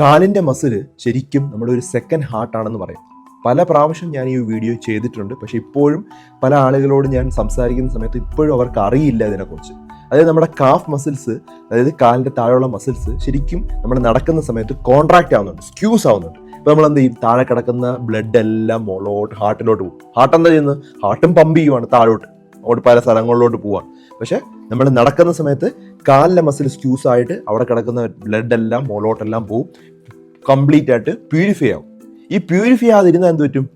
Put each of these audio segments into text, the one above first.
കാലിന്റെ മസിൽ ശരിക്കും നമ്മുടെ ഒരു സെക്കൻഡ് ഹാർട്ടാണെന്ന് പറയും. പല പ്രാവശ്യം ഞാൻ ഈ വീഡിയോ ചെയ്തിട്ടുണ്ട്. പക്ഷെ ഇപ്പോഴും പല ആളുകളോട് ഞാൻ സംസാരിക്കുന്ന സമയത്ത് ഇപ്പോഴും അവർക്ക് അറിയില്ല ഇതിനെക്കുറിച്ച്. അതായത് നമ്മുടെ കാഫ് മസിൽസ് അതായത് കാലിന്റെ താഴെയുള്ള മസിൽസ് ശരിക്കും നമ്മൾ നടക്കുന്ന സമയത്ത് കോൺട്രാക്റ്റ് ആവുന്നുണ്ട് സ്ക്യൂസ് ആവുന്നുണ്ട്. ഇപ്പോൾ നമ്മൾ എന്ത് ചെയ്യും? താഴെ കിടക്കുന്ന ബ്ലഡ് എല്ലാം മുകളോട്ട് ഹാർട്ടിലോട്ട് പോകും. ഹാർട്ട് എന്താ ചെയ്യുന്നത്? ഹാർട്ടും പമ്പ് ചെയ്യുവാണ് താഴോട്ട്. അങ്ങോട്ട് പല സ്ഥലങ്ങളിലോട്ട് പോവാണ് പക്ഷെ നമ്മൾ നടക്കുന്ന സമയത്ത് കാലിലെ മസിൽ സ്ക്യൂസ് ആയിട്ട് അവിടെ കിടക്കുന്ന ബ്ലഡ് എല്ലാം മുകളോട്ടെല്ലാം പോവും. കംപ്ലീറ്റ് ആയിട്ട് പ്യൂരിഫൈ ആവും. ഈ പ്യൂരിഫൈ ആകാതിരുന്നാൽ എന്ത് പറ്റും?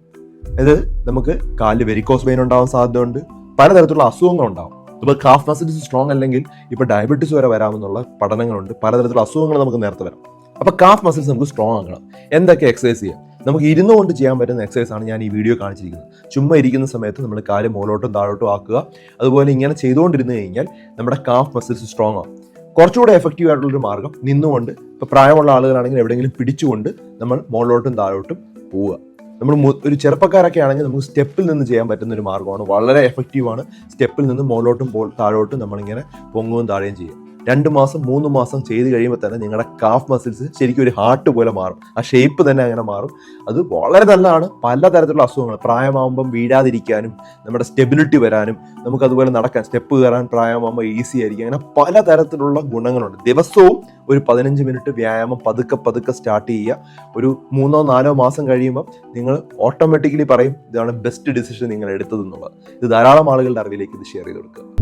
അത് നമുക്ക് കാലിൽ വെരിക്കോസ് വെയിൻ ഉണ്ടാവാൻ സാധ്യതയുണ്ട്. പലതരത്തിലുള്ള അസുഖങ്ങൾ ഉണ്ടാവും. ഇപ്പോൾ കാഫ് മസിൽസ് സ്ട്രോങ് അല്ലെങ്കിൽ ഇപ്പോൾ ഡയബറ്റീസ് വരെ വരാമെന്നുള്ള പഠനങ്ങളുണ്ട്. പലതരത്തിലുള്ള അസുഖങ്ങൾ നമുക്ക് നേരത്തെ വരാം. അപ്പോൾ കാഫ് മസിൽസ് നമുക്ക് സ്ട്രോങ് ആക്കണം. എന്തൊക്കെ എക്സസൈസ് ചെയ്യാം? നമുക്ക് ഇരുന്നുകൊണ്ട് ചെയ്യാൻ പറ്റുന്ന എക്സസൈസ് ആണ് ഞാൻ ഈ വീഡിയോ കാണിച്ചിരിക്കുന്നത്. ചുമ്മാ ഇരിക്കുന്ന സമയത്ത് നമ്മൾ കാൽ മുകളോട്ടും താഴോട്ടും ആക്കുക. അതുപോലെ ഇങ്ങനെ ചെയ്തുകൊണ്ടിരുന്ന് കഴിഞ്ഞാൽ നമ്മുടെ കാഫ് മസിൽസ് സ്ട്രോങ് ആവും. കുറച്ചുകൂടെ എഫക്റ്റീവ് ആയിട്ടുള്ളൊരു മാർഗം നിന്നുകൊണ്ട് ഇപ്പോൾ പ്രായമുള്ള ആളുകളാണെങ്കിൽ എവിടെയെങ്കിലും പിടിച്ചുകൊണ്ട് നമ്മൾ മുകളിലോട്ടും താഴോട്ടും പോവുക. നമ്മൾ ഒരു ചെറുപ്പക്കാരൊക്കെ ആണെങ്കിൽ നമുക്ക് സ്റ്റെപ്പിൽ നിന്ന് ചെയ്യാൻ പറ്റുന്ന ഒരു മാർഗമാണ് വളരെ എഫക്റ്റീവാണ് സ്റ്റെപ്പിൽ നിന്ന് മുകളിലോട്ടും താഴോട്ടും നമ്മളിങ്ങനെ പൊങ്ങുകയും താഴെയും ചെയ്യും രണ്ട് മാസം മൂന്ന് മാസം ചെയ്ത് കഴിയുമ്പോൾ തന്നെ നിങ്ങളുടെ കാഫ് മസിൽസ് ശരിക്കും ഒരു ഹാർട്ട് പോലെ മാറും. ആ ഷേപ്പ് തന്നെ അങ്ങനെ മാറും. അത് വളരെ നല്ലതാണ്. പലതരത്തിലുള്ള അസുഖങ്ങൾ. പ്രായമാകുമ്പം വീഴാതിരിക്കാനും നമ്മുടെ സ്റ്റെബിലിറ്റി വരാനും നമുക്കതുപോലെ നടക്കാൻ സ്റ്റെപ്പ് കയറാൻ പ്രായമാകുമ്പോൾ ഈസി ആയിരിക്കും. അങ്ങനെ പലതരത്തിലുള്ള ഗുണങ്ങളുണ്ട്. ദിവസവും ഒരു പതിനഞ്ച് മിനിറ്റ് വ്യായാമം പതുക്കെ പതുക്കെ സ്റ്റാർട്ട് ചെയ്യുക. ഒരു മൂന്നോ നാലോ മാസം കഴിയുമ്പോൾ നിങ്ങൾ ഓട്ടോമാറ്റിക്കലി പറയും ഇതാണ് ബെസ്റ്റ് ഡിസിഷൻ നിങ്ങൾ എടുത്തതെന്നുള്ളത്. ഇത് ധാരാളം ആളുകളുടെ അറിവിലേക്ക് ഇത് ഷെയർ ചെയ്ത് കൊടുക്കുക.